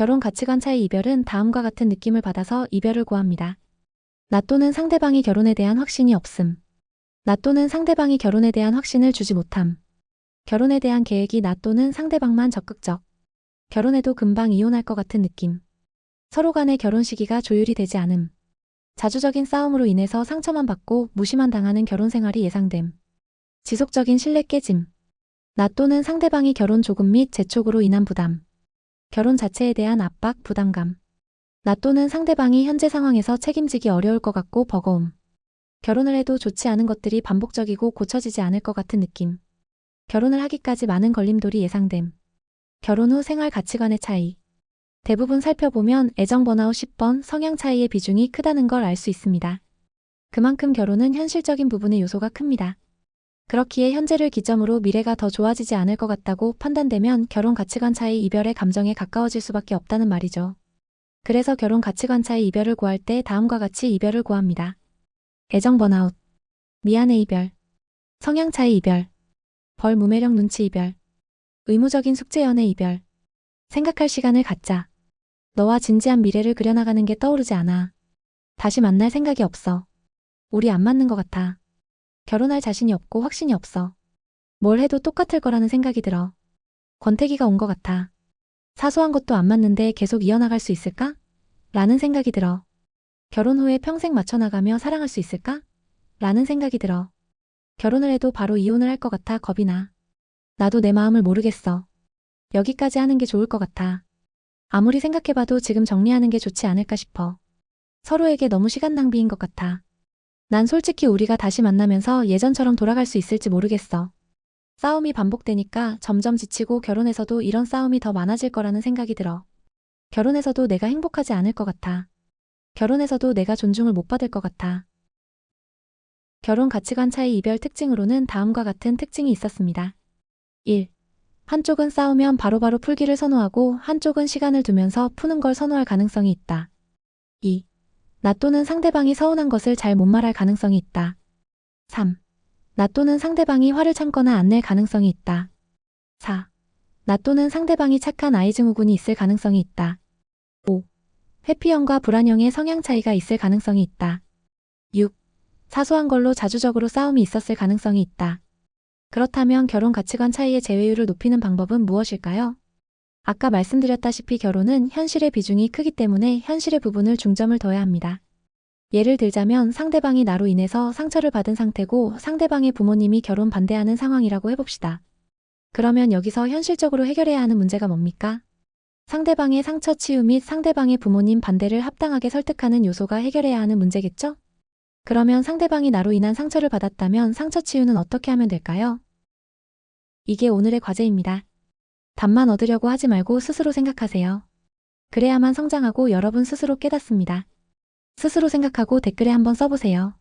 결혼 가치관 차이 이별은 다음과 같은 느낌을 받아서 이별을 고합니다. 나 또는 상대방이 결혼에 대한 확신이 없음. 나 또는 상대방이 결혼에 대한 확신을 주지 못함. 결혼에 대한 계획이 나 또는 상대방만 적극적. 결혼해도 금방 이혼할 것 같은 느낌. 서로 간의 결혼 시기가 조율이 되지 않음. 자주적인 싸움으로 인해서 상처만 받고 무시만 당하는 결혼 생활이 예상됨. 지속적인 신뢰 깨짐. 나 또는 상대방이 결혼 조금 및 재촉으로 인한 부담. 결혼 자체에 대한 압박, 부담감. 나 또는 상대방이 현재 상황에서 책임지기 어려울 것 같고 버거움. 결혼을 해도 좋지 않은 것들이 반복적이고 고쳐지지 않을 것 같은 느낌. 결혼을 하기까지 많은 걸림돌이 예상됨. 결혼 후 생활 가치관의 차이. 대부분 살펴보면 애정 번아웃 10번 성향 차이의 비중이 크다는 걸 알 수 있습니다. 그만큼 결혼은 현실적인 부분의 요소가 큽니다. 그렇기에 현재를 기점으로 미래가 더 좋아지지 않을 것 같다고 판단되면 결혼 가치관 차이 이별의 감정에 가까워질 수밖에 없다는 말이죠. 그래서 결혼 가치관 차이 이별을 구할 때 다음과 같이 이별을 구합니다. 애정 번아웃, 미안해 이별, 성향 차이 이별, 벌 무매력 눈치 이별, 의무적인 숙제 연애 이별, 생각할 시간을 갖자. 너와 진지한 미래를 그려나가는 게 떠오르지 않아. 다시 만날 생각이 없어. 우리 안 맞는 것 같아. 결혼할 자신이 없고 확신이 없어. 뭘 해도 똑같을 거라는 생각이 들어. 권태기가 온 것 같아. 사소한 것도 안 맞는데 계속 이어나갈 수 있을까? 라는 생각이 들어. 결혼 후에 평생 맞춰나가며 사랑할 수 있을까? 라는 생각이 들어. 결혼을 해도 바로 이혼을 할 것 같아 겁이 나. 나도 내 마음을 모르겠어. 여기까지 하는 게 좋을 것 같아. 아무리 생각해봐도 지금 정리하는 게 좋지 않을까 싶어. 서로에게 너무 시간 낭비인 것 같아. 난 솔직히 우리가 다시 만나면서 예전처럼 돌아갈 수 있을지 모르겠어. 싸움이 반복되니까 점점 지치고 결혼해서도 이런 싸움이 더 많아질 거라는 생각이 들어. 결혼해서도 내가 행복하지 않을 것 같아. 결혼해서도 내가 존중을 못 받을 것 같아. 결혼 가치관 차이 이별 특징으로는 다음과 같은 특징이 있었습니다. 1. 한쪽은 싸우면 바로바로 풀기를 선호하고 한쪽은 시간을 두면서 푸는 걸 선호할 가능성이 있다. 2. 나 또는 상대방이 서운한 것을 잘 못 말할 가능성이 있다. 3. 나 또는 상대방이 화를 참거나 안 낼 가능성이 있다. 4. 나 또는 상대방이 착한 아이 증후군이 있을 가능성이 있다. 5. 회피형과 불안형의 성향 차이가 있을 가능성이 있다. 6. 사소한 걸로 자주적으로 싸움이 있었을 가능성이 있다. 그렇다면 결혼 가치관 차이의 제외율을 높이는 방법은 무엇일까요? 아까 말씀드렸다시피 결혼은 현실의 비중이 크기 때문에 현실의 부분을 중점을 둬야 합니다. 예를 들자면 상대방이 나로 인해서 상처를 받은 상태고 상대방의 부모님이 결혼 반대하는 상황이라고 해봅시다. 그러면 여기서 현실적으로 해결해야 하는 문제가 뭡니까? 상대방의 상처 치유 및 상대방의 부모님 반대를 합당하게 설득하는 요소가 해결해야 하는 문제겠죠? 그러면 상대방이 나로 인한 상처를 받았다면 상처 치유는 어떻게 하면 될까요? 이게 오늘의 과제입니다. 답만 얻으려고 하지 말고 스스로 생각하세요. 그래야만 성장하고 여러분 스스로 깨닫습니다. 스스로 생각하고 댓글에 한번 써보세요.